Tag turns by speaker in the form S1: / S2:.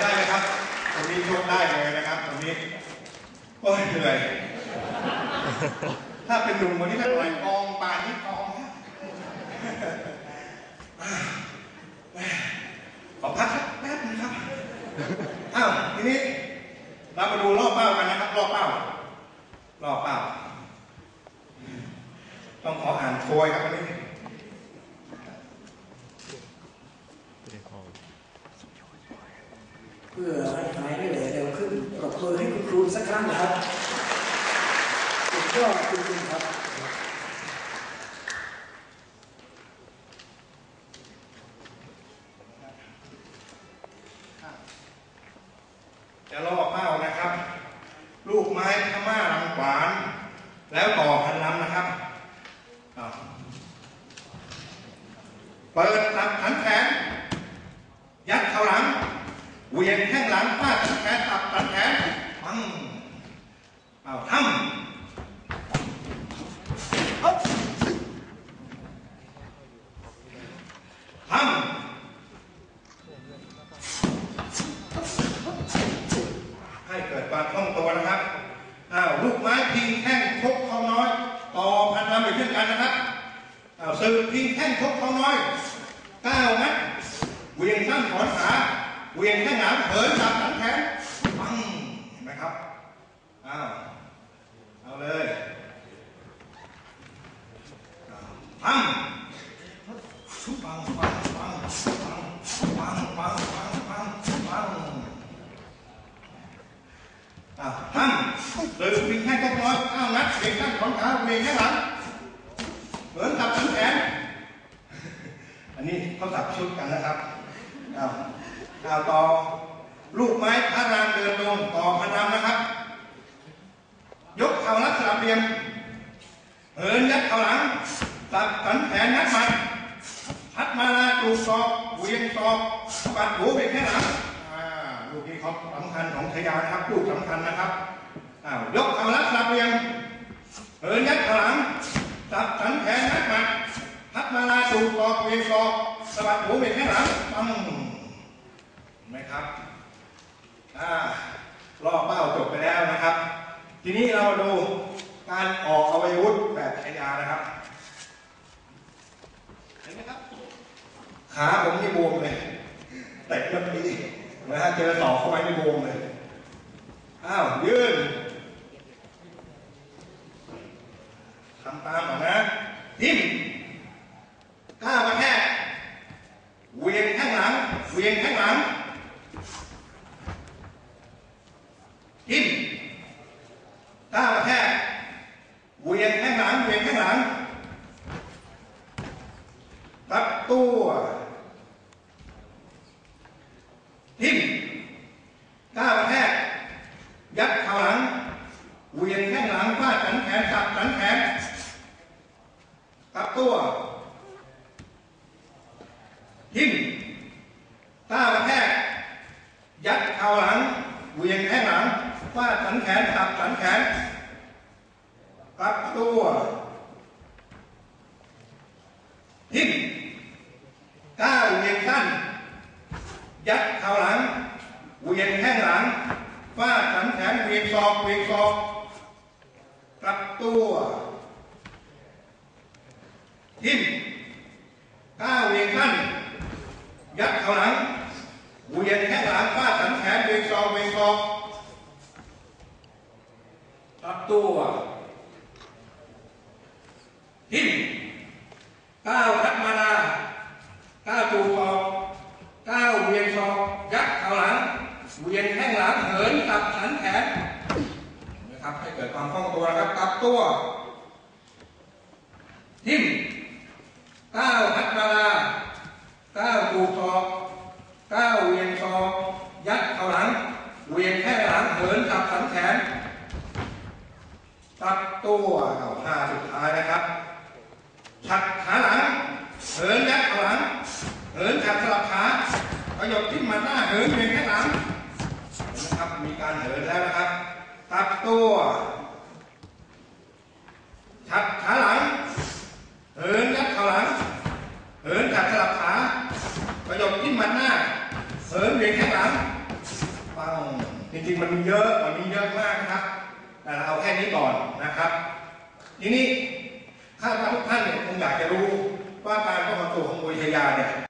S1: ได้ไหมครับตรงนี้ยกได้เลยนะครับตรงนี้โอ้ยเหนื่อย ถ้าเป็นหนุ่มวันนี้ไม่เป็นไรกองบานนี่กองขอพักสักแป๊บนึงครับอ้าวทีนี้เรามาดูรอบเป้ากันนะครับ รอบเป้ารอบเป้าต้องขออ่านโพยครับวันนี้
S2: เพื่อให้หายไม่เหนื่อยเร็วขึ้นปรบมือให้คุณครูสักครั้งนะครับสุดยอดจริงๆครับ
S1: จะรอบเป้านะครับ ลูกไม้พม่าลำขวาน แล้วต่อพันลำนะครับ เปิดตัดขันแขนยัดเข่าหลัง เวียงแข้งหลังฟาดขันแขนตับขันแขนปังเอาทำฮึบทำให้เกิดความคล่องตัวนะครับอ้าวลูกไม้พิงแข้งชกเขาน้อย ต่อพันลำอีกเช่นกันนะครับอ้าวสืบพิงแข้งชกเขาน้อยก้าวนัดเวียงสั้นถอนขา เหวียงแข้งหลังเหินจับสันแขนปังเห็นไหมครับอ้าวเอาเลยอ้าวปังปังปังปังปังปังปังปังปังปังอะท่านเลยวิ่งแข้งก็ร้อยอ้าวนัดเบรกข้างของขาเบรกข้างหลังเหมือนกับสันแขน อันนี้เขาสับชุดกันนะครับอ้าวอ้าวต่อ ลูกไม้พระรามเดินลงต่อพระรามนะครับ ยกเข่ารัดสลับเหลี่ยมเหินยัดเข่าหลังสับสันแขนนัดหมัดพัดมาลาจูบศอกเหวียงศอก ปัดหูเบรกแค่หลังอ่าลูกนี้เขาสำคัญของชยานะครับลูกสำคัญนะครับอ้าวยกเอาลักสับเรียงเหินยัดขางหลังสับสันแขนนัดหมัดพัดมาลาตูกอกเวียงกอกสะบัดหูเวียงแข้งหลังปังเห็นไหมครับอ่ารอบเป้าจบไปแล้วนะครับ ทีนี้เรามาดูการออกอวัยวะแบบชยานะครับเห็นไหมครับขาผมนี่บวมเลย เตะแบบนี้นะฮะเจอต่อเข้าไปในวงเลย อ้าวยืนทำตามก่อนนะทิ่มก้าวกระแทกเวียงข้างหลังเวียงข้างหลังทิ่มก้าวกระแทกเวียงข้างหลังเวียงข้างหลังตัดตัว ทิ่มก้าวกระแทกยัดเข่าหลังเหวียงแข้งหลังฟาดสันแขนสับสันแขนกลับตัว ทิ่มก้ากระแทก ยัดเข่าหลังเหวียงแข้งหลังฟาดสันแขนสับสันแขนกลับตัวทิ่มก้าวเหวียงสั้นยัดเข่าหลังเหวียงแข้งหลังฟาดสันแขนเหวียงศอกเหวียงศอกกลับตัวทิ่มก้าวเหวียงสั้น ยัดเข่าหลังเหวียงแข้งหลังฟาดสันแขนเหวียงศอกเหวียงศอกกลับตัวทิ่มก้าวทัดมานาก้าวจูบศอกก้าวเวียงศอกยัดเข่าหลังเวียงแข้งหลังเหินตับสันแขนนะครับให้เกิดความคล่องตัวนะครับกลับตัวทิ่มก้าวพัดมาลาก้าวจูบศอกก้าวเวียงศอกยัดเข่าหลังเวียงแข้งหลังเหินตับสันแขนตับตัวเอาท่าสุดท้ายนะครับฉัดขาหลังเหินยัดเข่าหลัง เหินขัดสลับขาประโยค ที่มาหน้าเหินเวียงแข้งหลังนไหมครับมีการเหินแล้วนะครับ ตับตัวขัดขาหลัง เหินยัดขาหลัง เหินขัดสลับขาประโยคที่มาหน้า เหินเวียงแข้งหลังปังจริงๆมันมีเยอะมันมีเยอะมากนะครับ แต่เราเอาแค่นี้ก่อนนะครับ ทีนี้คาว่าทุกท่านเนี่ยคงอยากจะรู้ว่าการป้องกันตัวของมวยชายาเนี่ย